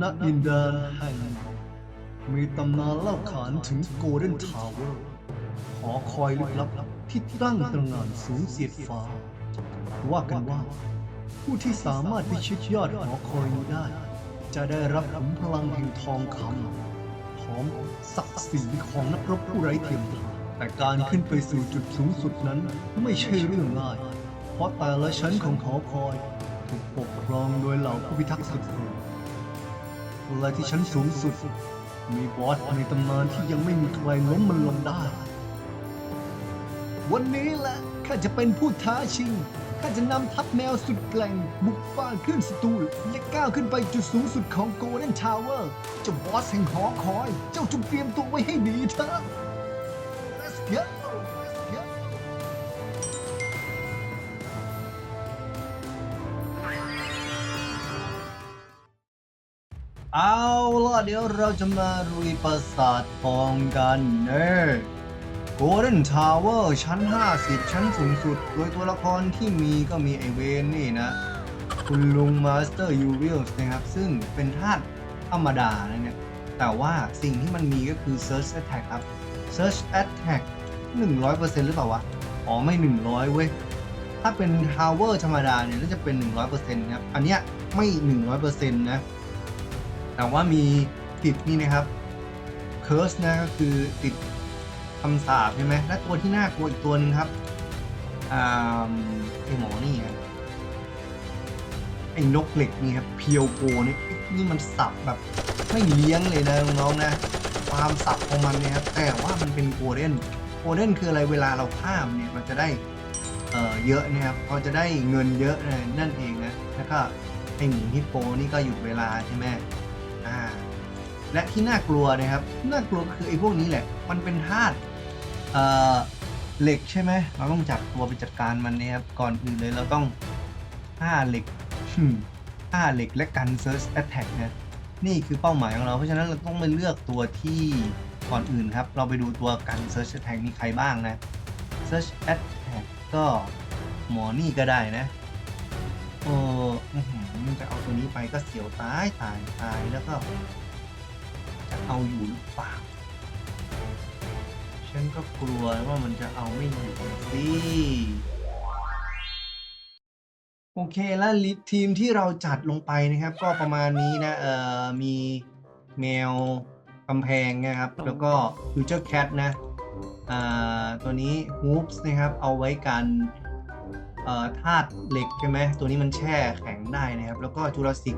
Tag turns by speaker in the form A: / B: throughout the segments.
A: ณดินแดนแห่งมีตำนานเล่าขานถึงโกลเด้นทาวเวอร์หอคอยลึกลับที่ตั้งตระหง่านสูงเสียดฟ้า ว่ากันว่า ผู้ที่สามารถพิชิตยอดหอคอยนี้ได้ จะได้รับขุมพลังแห่งทองคำพร้อมศักดิ์ศรีของนักรบผู้ไร้เทียมทานแต่การขึ้นไปสู่จุดสูงสุดนั้นไม่ใช่เรื่องง่าย เพราะแต่ละชั้นของหอคอยถูกปกครองโดยเหล่าผู้พิทักษ์สุดโหด และที่ชั้นสูงสุด มีบอสในตำนานที่ยังไม่มีใครล้มมันลงได้ วันนี้แหละข้าจะเป็นผู้ท้าชิงข้าจะนำทัพแมวสุดแกร่ง บุกฝ่าขึ้นสตูลและก้าวขึ้นไปจุดสูงสุดของโกลเด้นทาวเวอร์เจ้าบอสแห่งหอคอย เจ้าจงเตรียมตัวไว้ให้ดีเถอะ เอาล่ะเดี๋ยวเราจะมารุยปราสาททองกันเน่ Golden Tower ชั้น 50 ชั้นสูงสุด โดยตัวละครที่มีก็มีไอเวนนี่นะ คุณลุงมาสเตอร์ยูวิลส์นะครับ ซึ่งเป็นธาตุธรรมดานะเนี่ย แต่ว่าสิ่งที่มันมีก็คือ Search Attack ครับ Search Attack 100%หรือเปล่าวะ อ๋อไม่ 100 เว้ย ถ้าเป็น Tower ธรรมดาเนี่ยน่าจะเป็น 100%ครับ อันเนี้ยไม่ 100%นะ แต่ว่ามีติดนี่นะครับ Curse นะก็คือติดคำสาปใช่ไหมและตัวที่น่ากลัวอีกตัวหนึงครับอ่าไอหมอนี่ครับไอ้นกเหล็กนี่ครับเพียวโกนี่นี่มันสับแบบไม่เลี้ยงเลยนะน้องๆนะ ความสับของมันเนี่ยครับแต่ว่ามันเป็นโกลเด้นโกลเด้นคืออะไรเวลาเราข้ามเนี่ยมันจะได้เอ่อเยอะนะครับพอจะได้เงินเยอะเลยนั่นเองนะแล้วก็ไอหมีฮิปโปนี่ก็หยุดเวลาใช่ไหม อ่าและที่น่ากลัวนะครับน่ากลัวคือไอ้พวกนี้แหละ มันเป็นธาตุเอ่อเหล็กใช่ไหมเราต้องจับตัวไปจัดการมันนะครับก่อนอื่นเลยเราต้องห้าเหล็กอืมห้าเหล็กและกัน Search Attack นะนี่คือเป้าหมายของเราเพราะฉะนั้นเราต้องไปเลือกตัวที่ก่อนอื่นครับ เราไปดูตัวกัน Search Attack มีใครบ้างนะ Search Attack ก็หมอนี่ก็ได้นะ มันจะเอาตัวนี้ไปก็เสียวตายตายตายแล้วก็จะเอาอยู่หรือเปล่าฉันก็กลัวว่ามันจะเอาไม่อยู่สิโอเคแล้วลิทีมที่เราจัดลงไปนะครับ ก็ประมาณนี้นะเอ่อมีแมวกำแพงนะครับ แล้วก็ Future Cat นะอ่าตัวนี้ Hoops นะครับ เอาไว้กัน ธาตุเหล็กใช่ไหมตัวนี้มันแช่แข็งได้นะครับ แล้วก็จูราสิก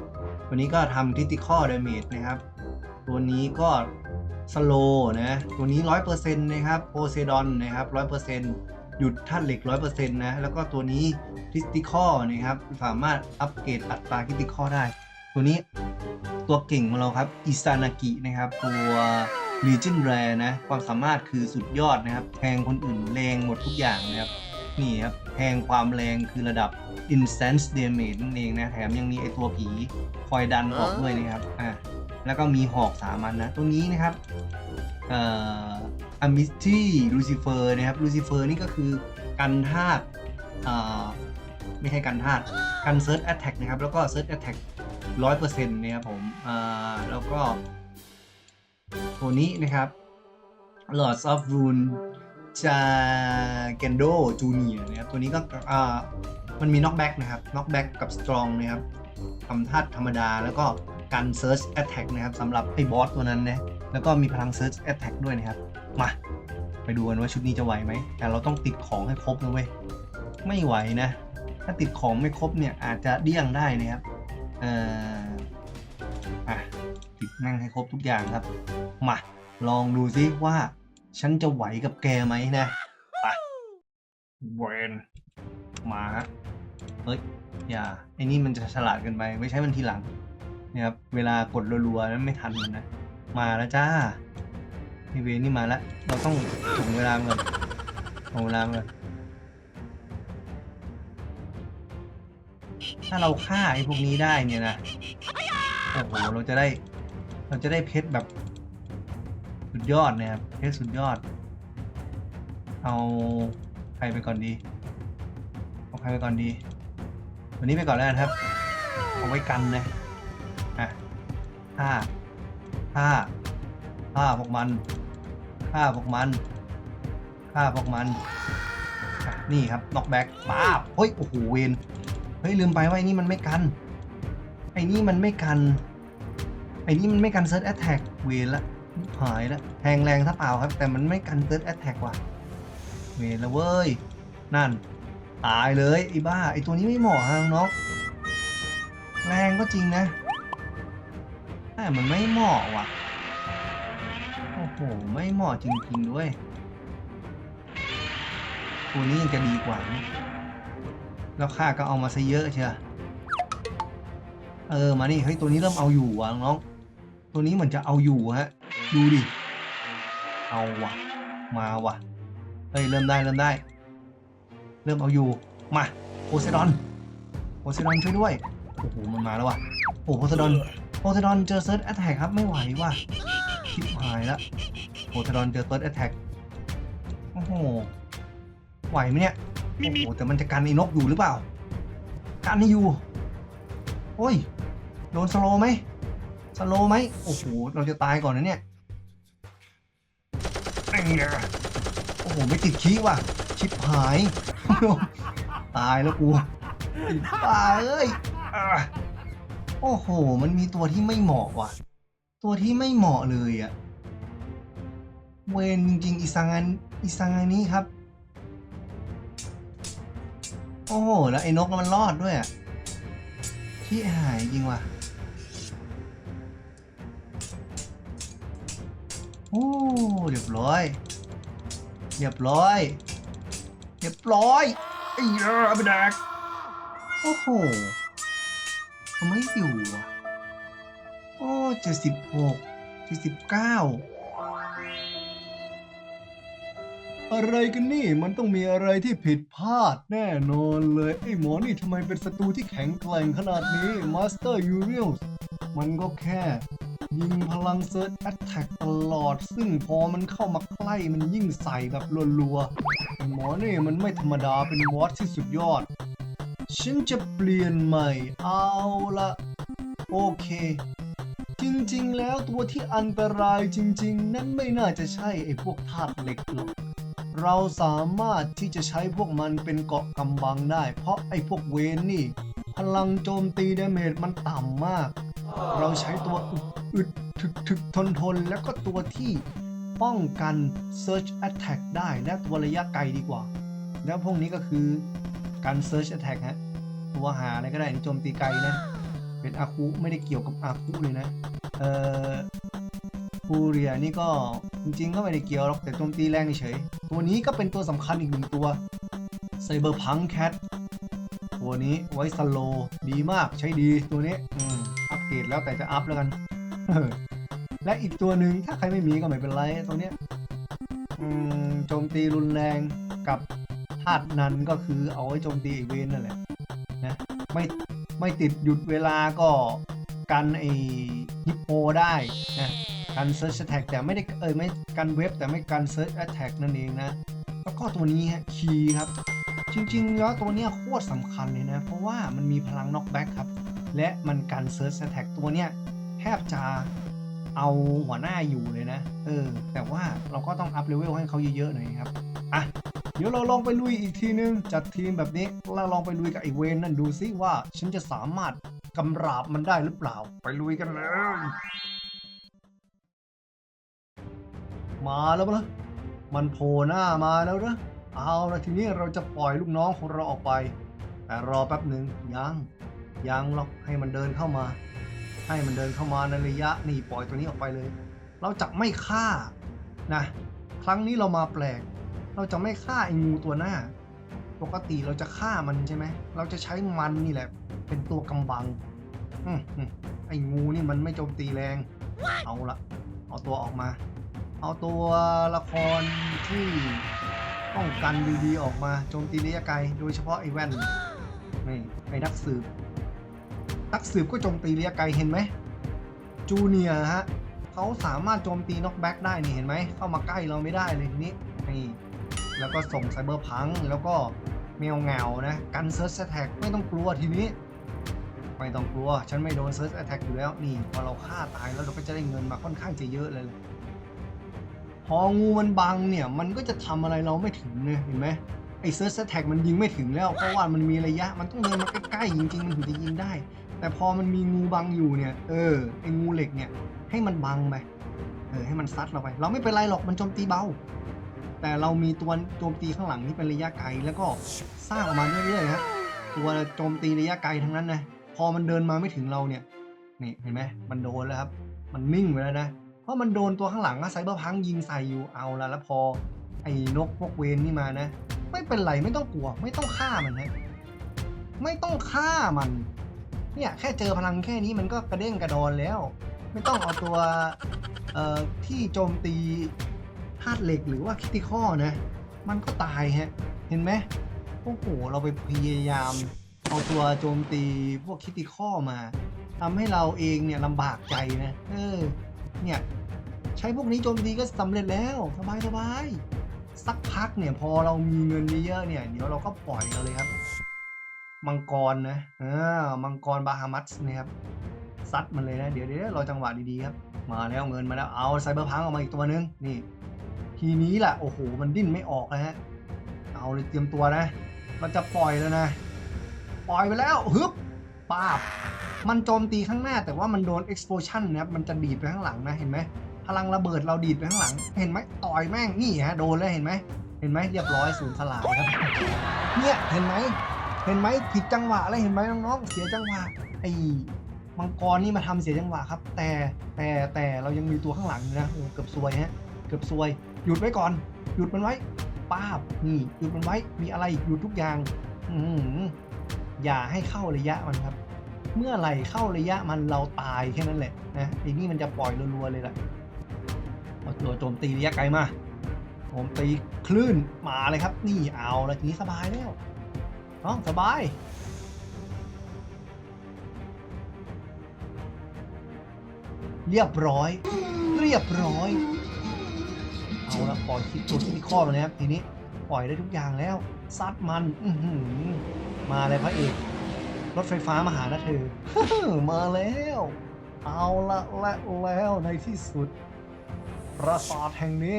A: ตัวนี้ก็ทำ Critical Damage นะครับ ตัวนี้ก็สโลนะตัวนี้ 100%นะครับโพเซดอนนะครับ 100%หยุดธาตุเหล็ก 100%นะแล้วก็ตัวนี้คริสติคอนะครับ สามารถอัปเกรดอัตราคริสติคอได้ ตัวนี้ตัวเก่งของเราครับอิซานากินะครับ ตัว Legion Rare นะ ความสามารถคือสุดยอดนะครับแทงคนอื่นแรงหมดทุกอย่างนะครับ นี่ครับแทงความแรงคือระดับ Instance Damage นั่นเองนะ แถมยังมีไอตัวผีคอยดันออกด้วยนะครับอะแล้วก็มีหอกสามันนะ ตัวนี้นะครับเอ่ออมิตี้ลูซิเฟอร์นะครับลูซิเฟอร์นี่ก็คือกันธาตุเอ่อไม่ใช่กันธาตุกันเซิร์ชแอตแทกนะครับ แล้วก็เซิร์ชแอตแทกร้อยเปอร์เซ็นต์นะครับผมอ่าแล้วก็ ตัวนี้นะครับ Lords of Rune จาเกนโดจูเนียนะครับตัวนี้ก็มันมีน็อกแบ็กนะครับน็อกแบ็กกับสตรองนะครับทำธาตุธรรมดาแล้วก็การ Search Attack นะครับสำหรับไอ้บอสตัวนั้นนะแล้วก็มีพลัง Search Attack ด้วยนะครับ มา ไปดูกันว่าชุดนี้จะไหวไหม แต่เราต้องติดของให้ครบนะเว้ย ไม่ไหวนะ ถ้าติดของไม่ครบเนี่ยอาจจะเดี้ยงได้นะครับ เอ่ออะติดนั่งให้ครบทุกอย่างครับ มา ลองดูซิว่า ฉันจะไหวกับแกไหมนะไปเวนมาฮะเฮ้ย อย่าไอ้นี่มันจะฉลาดเกินไปไม่ใช่มันทีหลังนี่ยครับเวลากดรัวๆนั้นไม่ทันมันนะ มาแล้วจ้าไอเวรนี่มาแล้ว เราต้องถ่งเวลามันก่อนถ่งเวลามันก่อนถ้าเราฆ่าไอ้พวกนี้ได้เนี่ยนะโอ้โหเราจะได้ เราจะได้เพชรแบบ สุดยอดนะครับเพชรสุดยอด เอาใครไปก่อนดี เอาใครไปก่อนดี วันนี้ไปก่อนแล้วกันครับ เอาไว้กันนะอะฆ่าฆ่าฆ่าพวกมันฆ่าพวกมันฆ่าพวกมันนี่ครับน็อกแบ็กป้าบเฮ้ย โอ้โห เวนเฮ้ย ลืมไปว่าไอ้นี่มันไม่กัน ไอ้นี่มันไม่กัน ไอ้นี่มันไม่กันเซิร์ชแอตแทกเวนละ หายและแทงแรงถ้าเปล่าครับ แต่มันไม่กันเซิร์ชแอตแทกว่ะเวนละเว้ย นั่น ตายเลยไอ้บ้า ไอ้ตัวนี้ไม่เหมาะฮะน้องแรงก็จริงนะ แต่มันไม่เหมาะว่ะ โอ้โห ไม่เหมาะจริงๆด้วย ตัวนี้ยังจะดีกว่านะแล้วค่าก็เอามาซะเยอะเชียเออ มานี่เฮ้ยตัวนี้เริ่มเอาอยู่ว่ะน้อง ตัวนี้เหมือนจะเอาอยู่ฮะ ดูดิ เอาว่ะมาว่ะเฮ้ย เริ่มได้เริ่มได้ เริ่มเอาอยู่ มาโพไซดอนโพไซดอนช่วยด้วย โอ้โห มันมาแล้วว่ะโอ้โพไซดอนโพไซดอนเจอเซิร์ชแอตแทกครับไม่ไหวว่ะชิบหายละโพไซดอนเจอเซิร์ชแอตแทกโอ้โห ไหวไหมเนี่ย โอ้โห แต่มันจะกันไอ้นกอยู่หรือเปล่า กันให้อยู่ โอ้ย โดนสโลว์ไหมสโลว์ไหมโอ้โห เราจะตายก่อนนะเนี่ยไอ้เนี่ย โอ้โหไม่ติดขี้ว่ะ ชิบหาย ตายแล้วกูไอ้าเอ้ย โอ้โห มันมีตัวที่ไม่เหมาะว่ะ ตัวที่ไม่เหมาะเลยอะเวนจริงๆอิซังอันอิซังอันนี้ครับ โอ้โห แล้วไอ้นกมันรอดด้วยอะที่หายจริงว่ะ โอ้เรียบร้อย เรียบร้อย เรียบร้อยไอ้ยอะไปแดกโอ้โหทำไมอยู่อะโอ้เจ็ดสิบหกเจ็ดสิบเก้าอะไรกันนี่มันต้องมีอะไรที่ผิดพลาดแน่นอนเลย ไอ้หมอนี่ทำไมเป็นศัตรูที่แข็งแกร่งขนาดนี้มาสเตอร์ยูเรียลมันก็แค่ ยิงพลังเซิร์ชแอตแทกตลอด ซึ่งพอมันเข้ามาใกล้มันยิ่งใส่แบบรัวๆไอ้หมอนี่มันไม่ธรรมดาเป็นวอสที่สุดยอด ฉันจะเปลี่ยนใหม่ เอาละโอเค จริงๆ แล้วตัวที่อันตรายจริง ๆ นั่นไม่น่าจะใช่ไอ้พวกธาตุเหล็กหรอกเราสามารถที่จะใช้พวกมันเป็นเกาะกำบังได้ เพราะไอ้พวกเวนนี่ พลังโจมตีดาเมจมันต่ำมาก เราใช้ตัวอึดอึดถึกถึกทนทนแล้วก็ตัวที่ป้องกัน Search Attack ได้และตัวระยะไกลดีกว่า แล้วพวกนี้ก็คือการ Search Attack ฮะตัวหาอะไรก็ได้โจมตีไกลนะ เป็นอาคุไม่ได้เกี่ยวกับอาคุเลยนะ เอ่อฟูเรียนี่ก็จริงๆก็ไม่ได้เกี่ยวหรอกแต่โจมตีแรงเฉย ตัวนี้ก็เป็นตัวสำคัญอีกหนึ่งตัวไซเบอร์พังแคทตัวนี้ไว้สโลดีมากใช้ดีตัวนี้ อืมอัปเกรดแล้วแต่จะอัพแล้วกันและอีกตัวหนึ่งถ้าใครไม่มีก็ไม่เป็นไรตัวเนี้ยโจมตีรุนแรงกับธาตุนันก็คือเอาไว้โจมตีไอเวนนั่นแหละนะไม่ไม่ติดหยุดเวลาก็กันไอฮิปโปได้นะกันเซิร์ชแท็กแต่ไม่ได้เออไม่กันเว็บแต่ไม่กันเซิร์ชแท็กนั่นเองนะ แล้วก็ตัวนี้ฮะคีครับ จริงๆแล้วตัวเนี้ยโคตรสำคัญเลยนะ เพราะว่ามันมีพลังน็อกแบ็กครับ และมันกันเซิร์ชแท็กตัวเนี้ยแทบจะเอาหัวหน้าอยู่เลยนะ เออ แต่ว่าเราก็ต้องอัพเลเวลให้เขาเยอะๆหน่อยครับ อะ เดี๋ยวเราลองไปลุยอีกทีนึง จัดทีมแบบนี้แล้วลองไปลุยกับไอเวนนั่นดูซิว่า ฉันจะสามารถกำราบมันได้หรือเปล่า ไปลุยกันเลย มาแล้วนะมันโผล่หน้ามาแล้วนะเอาละทีนี้เราจะปล่อยลูกน้องของเราออกไป แต่รอแป๊บหนึ่งยัง ยังหรอกให้มันเดินเข้ามา ให้มันเดินเข้ามาในระยะนี่ปล่อยตัวนี้ออกไปเลย เราจะไม่ฆ่านะ ครั้งนี้เรามาแปลก เราจะไม่ฆ่าไอ้งูตัวหน้า ปกติเราจะฆ่ามันใช่ไหมเราจะใช้มันนี่แหละ เป็นตัวกำบังอไอ้งูนี่มันไม่โจมตีแรง เอาละเอาตัวออกมา เอาตัวละครที่ป้องกันดีๆออกมาโจมตีระยะไกล โดยเฉพาะไอ้แว่นนี่ไอ้นักสืบ นักสืบก็โจมตีระยะไกลเห็นไหมจูเนียฮะเขาสามารถโจมตีน็อกแบ็กได้นี่เห็นไหมเข้ามาใกล้เราไม่ได้เลยทีนี้นี่แล้วก็ส่งไซเบอร์พังแล้วก็แมวเงานะกันเซิร์ชแท็กไม่ต้องกลัวทีนี้ไม่ต้องกลัว ฉันไม่โดน Search Attack อยู่แล้ว นี่ พอเราฆ่าตายแล้วเราก็จะได้เงินมาค่อนข้างจะเยอะเลย พองูมันบังเนี่ย มันก็จะทำอะไรเราไม่ถึงเนี่ยเห็นไหมไอ้ Search Attack มันยิงไม่ถึงแล้ว เพราะว่ามันมีระยะ มันต้องเดินมาใกล้ๆจริงๆ มันถึงจะยิงได้ แต่พอมันมีงูบังอยู่เนี่ย เออไอ้งูเหล็กเนี่ย ให้มันบังไปเออให้มันซัดเราไป เราไม่เป็นไรหรอกมันโจมตีเบา แต่เรามีตัวโจมตีข้างหลังที่เป็นระยะไกลแล้วก็สร้างออกมาเรื่อยๆครับตัวโจมตีระยะไกลทั้งนั้นนะพอมันเดินมาไม่ถึงเราเนี่ยนี่เห็นไหมมันโดนแล้วครับ มันนิ่งไปแล้วนะเพราะมันโดนตัวข้างหลังอะไซเบอร์พังยิงใส่อยู่เอาละแล้วพอไอ้นกพวกเวนนี่มานะ ไม่เป็นไรไม่ต้องกลัว ไม่ต้องฆ่ามันนะไม่ต้องฆ่ามัน เนี่ยแค่เจอพลังแค่นี้มันก็กระเด้งกระดอนแล้ว ไม่ต้องเอาตัวเอ่อที่โจมตีธาตุเหล็กหรือว่าคิติคอนะ มันก็ตายฮะ เห็นไหมโอ้โหเราไปพยายามเอาตัวโจมตีพวกคิติคอมาทำให้เราเองเนี่ยลำบากใจนะ เออ เนี่ย ใช้พวกนี้โจมตีก็สำเร็จแล้ว สบายสบายสักพักเนี่ยพอเรามีเงินเยอะเนี่ย เดี๋ยวเราก็ปล่อยเราเลยครับ มังกรนะเออมังกรบาฮามัสนะครับซัดมันเลยนะ เดี๋ยวเดี๋ยวรอจังหวะดีๆครับ มาแล้วเงินมาแล้วเอาไซเบอร์พังออกมาอีกตัวนึงนี่ ทีนี้แหละโอ้โหมันดิ้นไม่ออกเลยฮะเอาเลยเตรียมตัวนะ มันจะปล่อยแล้วนะ ปล่อยไปแล้วฮึบปาบ มันโจมตีข้างหน้าแต่ว่ามันโดน explosion นะครับมันจะดีดไปข้างหลังนะเห็นไหมพลังระเบิดเราดีดไปข้างหลัง เห็นไหมต่อยแม่งนี่ฮะโดนแล้วเห็นไหมเห็นไหมเรียบร้อยศูนย์สลายครับเนี่ยเห็นไหม เห็นไหมผิดจังหวะแล้วเห็นไหมน้องๆเสียจังหวะไอ้มังกรนี่มาทำเสียจังหวะครับ แต่แต่แต่เรายังมีตัวข้างหลังอยู่นะโอ้เกือบซวยฮะเกือบซวย หยุดไว้ก่อน หยุดมันไว้ป้าบนี่หยุดมันไว้มีอะไรหยุดทุกอย่างอือหืออย่าให้เข้าระยะมันครับ เมื่อไหร่เข้าระยะมันเราตายแค่นั้นแหละนะไอ้นี่มันจะปล่อยรัวๆเลยแหละเอาตัวโจมตีระยะไกลมาโจมตีคลื่นมาเลยครับ นี่เอาแล้วทีนี้สบายแล้ว น้องสบายเรียบร้อย เรียบร้อย เอาละปล่อยคิดตัวที่ข้อมานะครับทีนี้ปล่อยได้ทุกอย่างแล้ว ซัดมันอืมาเลยพระเอกรถไฟฟ้ามาหานะเธอมาแล้ว เอาละและแล้วในที่สุด ปราสาทแห่งนี้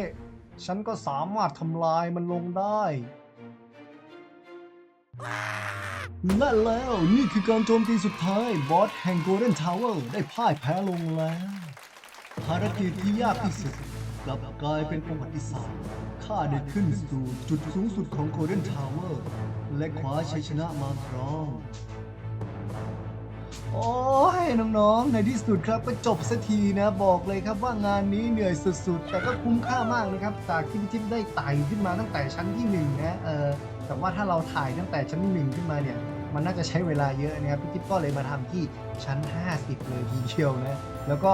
A: ฉันก็สามารถทำลายมันลงได้ และแล้วนี่คือการโจมตีสุดท้าย บอสแห่ง Golden Tower ได้พ่ายแพ้ลงแล้ว ภารกิจที่ยากที่สุดกลับกลายเป็นประวัติศาสตร์ข้าได้ขึ้นสู่จุดสูงสุดของ Golden Tower และคว้าชัยชนะมาครอง โอ้ยน้องๆ ในที่สุดครับก็จบสักทีนะ บอกเลยครับว่างานนี้เหนื่อยสุดๆ แต่ก็คุ้มค่ามากนะครับ จากที่พี่จิ๊บได้ไต่ขึ้นมาตั้งแต่ชั้นที่หนึ่งนะ เออ แต่ว่าถ้าเราถ่ายตั้งแต่ชั้นหนึ่งขึ้นมาเนี่ย มันน่าจะใช้เวลาเยอะนะครับพี่จิ๊บก็เลยมาทำที่ชั้น 50 เลยทีเดียวนะ แล้วก็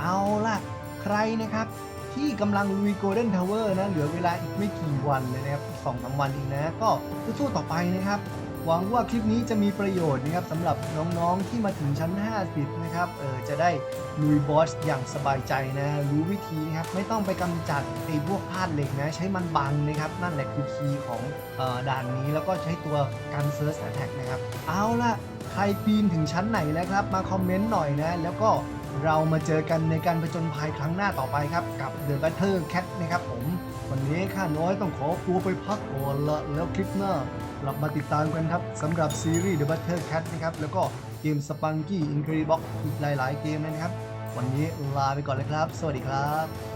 A: เอาล่ะใครนะครับ ที่กำลังลุย Golden Tower นะ เหลือเวลาอีกไม่กี่วันเลยนะครับสองสามวันเองนะ ก็สู้ต่อไปนะครับ หวังว่าคลิปนี้จะมีประโยชน์นะครับสำหรับน้องๆที่มาถึงชั้น 50 นะครับเออจะได้ลุยบอสอย่างสบายใจนะ รู้วิธีนะครับ ไม่ต้องไปกำจัดไอ้พวกธาตุเหล็กนะ ใช้มันบังนะครับ นั่นแหละคือคีย์ของออด่านนี้แล้วก็ใช้ตัวการเซิร์ชแท็กนะครับ เอาล่ะใครปีนถึงชั้นไหนแล้วครับ มาคอมเมนต์หน่อยนะ แล้วก็ เรามาเจอกันในการผจญภัยครั้งหน้าต่อไปครับ กับ The Battle Cat นะครับผม วันนี้ข้าน้อยต้องขอตัวไปพักก่อนละแล้วคลิปหน้ากลับมาติดตามกันครับสำหรับซีรีส์ The Battle Cat นะครับแล้วก็เกม Spunky Incredibox อีกหลาย ๆ เกมนะครับ วันนี้ลาไปก่อนเลยครับ สวัสดีครับ